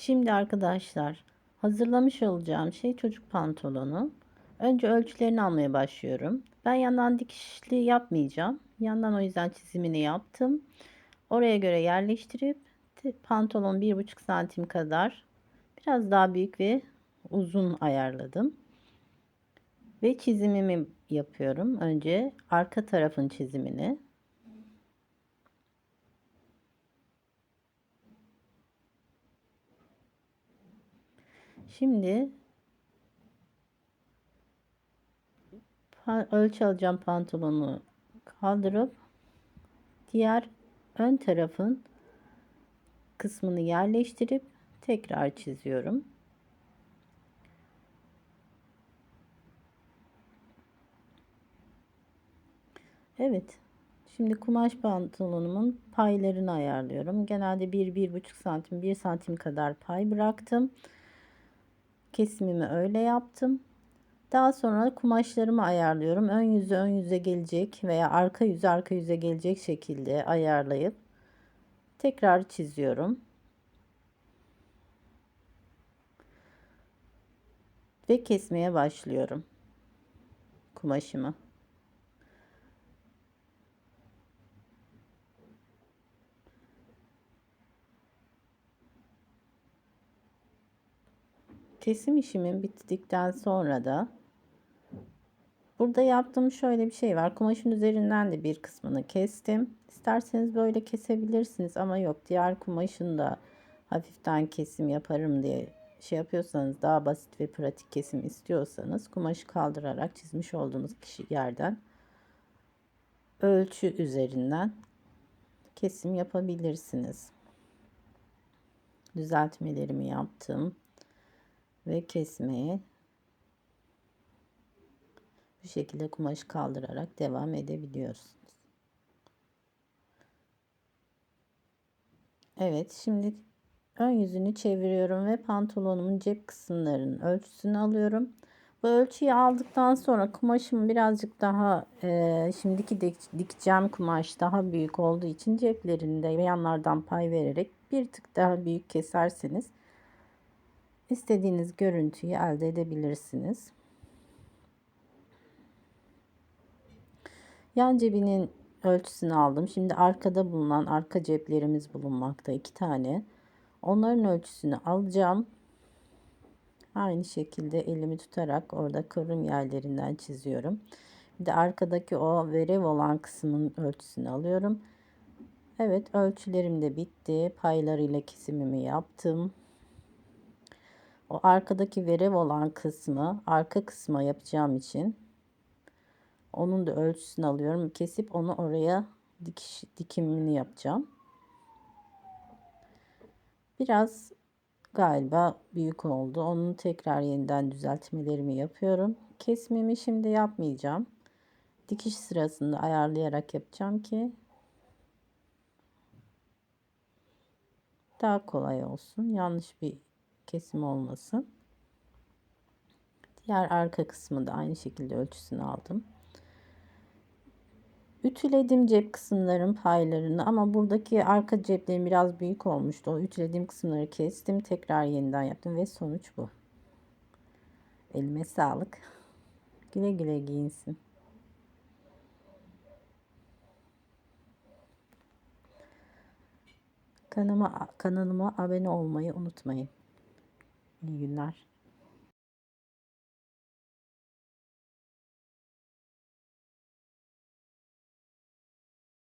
Şimdi arkadaşlar hazırlamış olacağım şey çocuk pantolonu. Önce ölçülerini almaya başlıyorum. Ben yandan dikişli yapmayacağım. Yandan o yüzden çizimini yaptım. Oraya göre yerleştirip pantolon 1,5 santim kadar biraz daha büyük ve uzun ayarladım. Ve çizimimi yapıyorum. Önce arka tarafın çizimini. Şimdi ölçü alacağım pantolonu kaldırıp diğer ön tarafın kısmını yerleştirip tekrar çiziyorum. Evet. Şimdi kumaş pantolonumun paylarını ayarlıyorum. Genelde 1-1,5 santim 1 santim kadar pay bıraktım. Kesimimi öyle yaptım. Daha sonra kumaşlarımı ayarlıyorum. Ön yüzü ön yüze gelecek veya arka yüzü arka yüze gelecek şekilde ayarlayıp tekrar çiziyorum. Ve kesmeye başlıyorum kumaşımı. Kesim işimin bittikten sonra da burada yaptığım şöyle bir şey var. Kumaşın üzerinden de bir kısmını kestim. İsterseniz böyle kesebilirsiniz ama yok diğer kumaşın da hafiften kesim yaparım diye şey yapıyorsanız daha basit ve pratik kesim istiyorsanız kumaşı kaldırarak çizmiş olduğunuz kişi yerden ölçü üzerinden kesim yapabilirsiniz. Düzeltmelerimi yaptım ve kesmeye bu şekilde kumaşı kaldırarak devam edebiliyorsunuz. Evet şimdi ön yüzünü çeviriyorum ve pantolonumun cep kısımlarının ölçüsünü alıyorum. Bu ölçüyü aldıktan sonra kumaşım birazcık daha e, şimdiki dik, dikeceğim kumaş daha büyük olduğu için ceplerinde yanlardan pay vererek bir tık daha büyük keserseniz istediğiniz görüntüyü elde edebilirsiniz. Yan cebinin ölçüsünü aldım. Şimdi arkada bulunan arka ceplerimiz bulunmakta iki tane. Onların ölçüsünü alacağım. Aynı şekilde elimi tutarak orada kıvrım yerlerinden çiziyorum. Bir de arkadaki o verev olan kısmın ölçüsünü alıyorum. Evet ölçülerim de bitti. Paylarıyla kesimimi yaptım. O arkadaki verev olan kısmı arka kısma yapacağım için onun da ölçüsünü alıyorum. Kesip onu oraya dikiş, dikimini yapacağım. Biraz galiba büyük oldu. Onun tekrar yeniden düzeltmelerimi yapıyorum. Kesmemi şimdi yapmayacağım. Dikiş sırasında ayarlayarak yapacağım ki daha kolay olsun. Yanlış bir kesim olmasın. Diğer arka kısmı da aynı şekilde ölçüsünü aldım. Ütüledim cep kısımların paylarını ama buradaki arka ceplerim biraz büyük olmuştu. O ütülediğim kısımları kestim. Tekrar yeniden yaptım ve sonuç bu. Elime sağlık. Güle güle giyinsin. Kanalıma, kanalıma abone olmayı unutmayın. İyi günler.